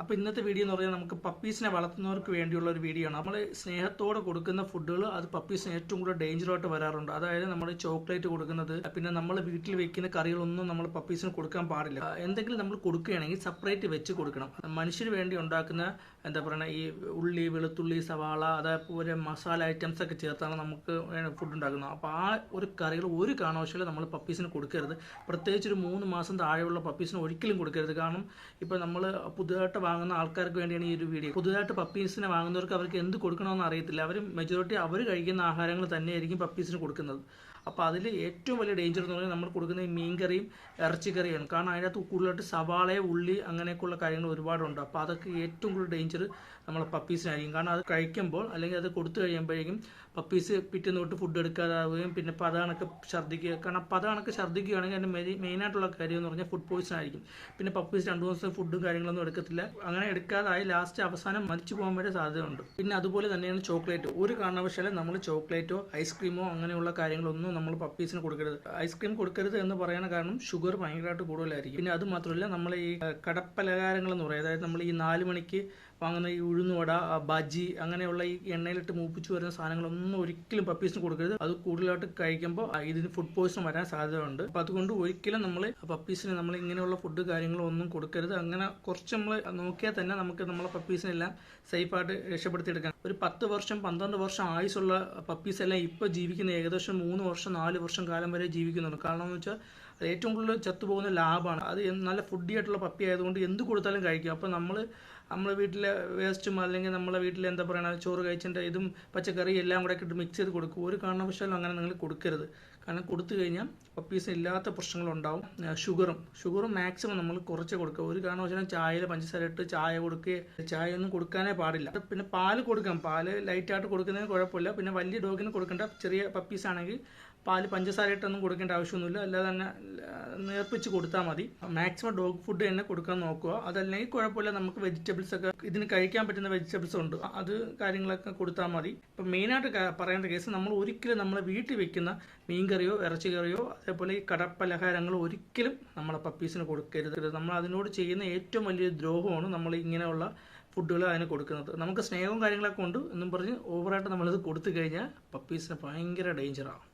അപ്പോൾ ഇന്നത്തെ വീഡിയോ എന്ന് പറഞ്ഞാൽ നമുക്ക് പപ്പീസിനെ വളർത്തുന്നവർക്ക് വേണ്ടിയുള്ള ഒരു വീഡിയോ ആണ്. നമ്മൾ സ്നേഹത്തോടെ കൊടുക്കുന്ന ഫുഡുകൾ അത് പപ്പീസിന് ഏറ്റവും കൂടുതൽ ഡേഞ്ചറായിട്ട് വരാറുണ്ട്. അതായത് നമ്മൾ ചോക്ലേറ്റ് കൊടുക്കുന്നത് പിന്നെ നമ്മൾ വീട്ടിൽ വെക്കുന്ന കറികളൊന്നും നമ്മൾ പപ്പീസിന് കൊടുക്കാൻ പാടില്ല. എന്തെങ്കിലും നമ്മൾ കൊടുക്കുകയാണെങ്കിൽ സെപ്പറേറ്റ് വെച്ച് കൊടുക്കണം. മനുഷ്യന് വേണ്ടി ഉണ്ടാക്കുന്ന എന്താ പറയുക ഈ ഉള്ളി വെളുത്തുള്ളി സവാള അതേപോലെ മസാല ഐറ്റംസ് ഒക്കെ ചേർത്താണ് നമുക്ക് ഫുഡ് ഉണ്ടാക്കുന്നത്. അപ്പോൾ ആ ഒരു കറികൾ ഒരു കാരണവശാലും നമ്മൾ പപ്പീസിന് കൊടുക്കരുത്. പ്രത്യേകിച്ച് ഒരു മൂന്ന് മാസം താഴെയുള്ള പപ്പീസിന് ഒരിക്കലും കൊടുക്കരുത്. കാരണം ഇപ്പോൾ നമ്മൾ പുതുതായിട്ട് വാങ്ങുന്ന ആൾക്കാർക്ക് വേണ്ടിയാണ് ഈ ഒരു വീഡിയോ പുതുതായിട്ട് പപ്പീസിനെ വാങ്ങുന്നവർക്ക് അവർക്ക് എന്ത് കൊടുക്കണമെന്ന് അറിയത്തില്ല. അവർ മെജോറിറ്റി അവർ കഴിക്കുന്ന ആഹാരങ്ങൾ തന്നെയായിരിക്കും പപ്പീസിന് കൊടുക്കുന്നത്. അപ്പോൾ അതിൽ ഏറ്റവും വലിയ ഡേഞ്ചർ എന്ന് പറഞ്ഞാൽ നമ്മൾ കൊടുക്കുന്ന ഈ മീൻകറിയും ഇറച്ചിക്കറിയാണ്. കാരണം അതിനകത്ത് കൂടുതലായിട്ട് സവാള ഉള്ളി അങ്ങനെയൊക്കെയുള്ള കാര്യങ്ങൾ ഒരുപാടുണ്ട്. അപ്പോൾ അതൊക്കെ ഏറ്റവും കൂടുതൽ ഡേഞ്ചർ നമ്മളെ പപ്പീസിനായിരിക്കും കാരണം അത് കഴിക്കുമ്പോൾ അല്ലെങ്കിൽ അത് കൊടുത്തു കഴിയുമ്പോഴേക്കും പപ്പീസ് പിറ്റേന്ന് തൊട്ട് ഫുഡ് എടുക്കാതാവുകയും പിന്നെ പതാണൊക്കെ ഛർദ്ദിക്കുക. കാരണം പതാണൊക്കെ ഛർദ്ദിക്കുകയാണെങ്കിൽ അതിന്റെ മെയിൻ മെയിനായിട്ടുള്ള കാര്യം എന്ന് പറഞ്ഞാൽ ഫുഡ് പോയിസൺ ആയിരിക്കും. പിന്നെ പപ്പീസ് രണ്ട് ദിവസം ഫുഡും കാര്യങ്ങളൊന്നും എടുക്കത്തില്ല. അങ്ങനെ എടുക്കാതായി ലാസ്റ്റ് അവസാനം മരിച്ചു പോകാൻ വരെ സാധ്യതയുണ്ട്. പിന്നെ അതുപോലെ തന്നെയാണ് ചോക്ലേറ്റ് ഒരു കാരണവശാലും നമ്മൾ ചോക്ലേറ്റോ ഐസ്ക്രീമോ അങ്ങനെയുള്ള കാര്യങ്ങളൊന്നും നമ്മൾ പപ്പീസിന് കൊടുക്കരുത്. ഐസ്ക്രീം കൊടുക്കരുത് എന്ന് പറയാൻ കാരണം ഷുഗർ ഭയങ്കരമായിട്ട് കൂടുതലായിരിക്കും. പിന്നെ അത് മാത്രമല്ല നമ്മൾ ഈ കടപ്പലഹാരങ്ങൾ എന്ന് പറയും. അതായത് നമ്മൾ ഈ നാല് മണിക്ക് വാങ്ങുന്ന ഈ ഉഴുന്നുവട ബജി അങ്ങനെയുള്ള ഈ എണ്ണയിലിട്ട് മൂപ്പിച്ചു വരുന്ന സാധനങ്ങളൊന്നും ഒരിക്കലും പപ്പീസിന് കൊടുക്കരുത്. അത് കൂടുതലായിട്ട് കഴിക്കുമ്പോൾ ഇതിന് ഫുഡ് പോയിസൺ വരാൻ സാധ്യതയുണ്ട്. അപ്പോൾ അതുകൊണ്ട് ഒരിക്കലും നമ്മൾ പപ്പീസിന് നമ്മൾ ഇങ്ങനെയുള്ള ഫുഡ് കാര്യങ്ങളോ ഒന്നും കൊടുക്കരുത്. അങ്ങനെ കുറച്ച് നമ്മൾ നോക്കിയാൽ തന്നെ നമുക്ക് നമ്മളെ പപ്പീസിനെല്ലാം സേഫായിട്ട് രക്ഷപ്പെടുത്തിയെടുക്കാം. ഒരു പത്ത് വർഷം പന്ത്രണ്ട് വർഷം ആയുസുള്ള പപ്പീസ് എല്ലാം ഇപ്പോൾ ജീവിക്കുന്ന ഏകദേശം മൂന്ന് വർഷം നാല് വർഷം കാലം വരെ ജീവിക്കുന്നുണ്ട്. കാരണം എന്ന് വെച്ചാൽ അത് ഏറ്റവും കൂടുതൽ ചത്തുപോകുന്ന ലാബാണ്. അത് നല്ല ഫുഡി ആയിട്ടുള്ള പപ്പി ആയതുകൊണ്ട് എന്ത് കൊടുത്താലും കഴിക്കും. അപ്പോൾ നമ്മൾ നമ്മളെ വീട്ടിലെ വേസ്റ്റും അല്ലെങ്കിൽ നമ്മളെ വീട്ടിലെ എന്താ പറയുക ചോറ് കഴിച്ചതിന്റെ ഇതും പച്ചക്കറി എല്ലാം കൂടെ ഇട്ട് മിക്സ് ചെയ്ത് കൊടുക്കും. ഒരു കാരണവശാലും അങ്ങനെ നിങ്ങൾ കൊടുക്കരുത്. കാരണം കൊടുത്തു കഴിഞ്ഞാൽ പപ്പീസിന് ഇല്ലാത്ത പ്രശ്നങ്ങളുണ്ടാവും ഷുഗറും ഷുഗറും മാക്സിമം നമ്മൾ കുറച്ച് കൊടുക്കുക ഒരു കാരണവശാലും ചായയിൽ പഞ്ചസാര ഇട്ട് ചായ കൊടുക്കുക ചായ ഒന്നും കൊടുക്കാനേ പാടില്ല. പിന്നെ പാൽ കൊടുക്കാം. പാൽ ലൈറ്റായിട്ട് കൊടുക്കുന്നതിന് കുഴപ്പമില്ല. പിന്നെ വലിയ ഡോഗിന് കൊടുക്കേണ്ട ചെറിയ പപ്പീസ് ആണെങ്കിൽ പാൽ പഞ്ചസാര ഇട്ടൊന്നും കൊടുക്കേണ്ട ആവശ്യമൊന്നുമില്ല. അല്ലാതെ തന്നെ നേർപ്പിച്ച് കൊടുത്താൽ മതി. മാക്സിമം ഡോഗ് ഫുഡ് തന്നെ കൊടുക്കാൻ നോക്കുക. അതല്ലെങ്കിൽ കുഴപ്പമില്ല നമുക്ക് വെജിറ്റബിൾസ് ഒക്കെ ഇതിന് കഴിക്കാൻ പറ്റുന്ന വെജിറ്റബിൾസ് ഉണ്ട്. അത് കാര്യങ്ങളൊക്കെ കൊടുത്താൽ മതി. ഇപ്പം മെയിനായിട്ട് പറയേണ്ട കേസ് നമ്മൾ ഒരിക്കലും നമ്മളെ വീട്ടിൽ വെക്കുന്ന മീൻകറിയോ ഇറച്ചിക്കറിയോ അതേപോലെ ഈ കടപ്പലഹാരങ്ങൾ ഒരിക്കലും നമ്മളെ പപ്പീസിന് കൊടുക്കരുത്. നമ്മൾ അതിനോട് ചെയ്യുന്ന ഏറ്റവും വലിയൊരു ദ്രോഹമാണ് നമ്മൾ ഇങ്ങനെയുള്ള ഫുഡുകൾ അതിന് കൊടുക്കുന്നത്. നമുക്ക് സ്നേഹവും കാര്യങ്ങളൊക്കെ ഉണ്ട് എന്നും പറഞ്ഞ് ഓവറായിട്ട് നമ്മളിത് കൊടുത്തു കഴിഞ്ഞാൽ പപ്പീസിന് ഭയങ്കര ഡേഞ്ചറാണ്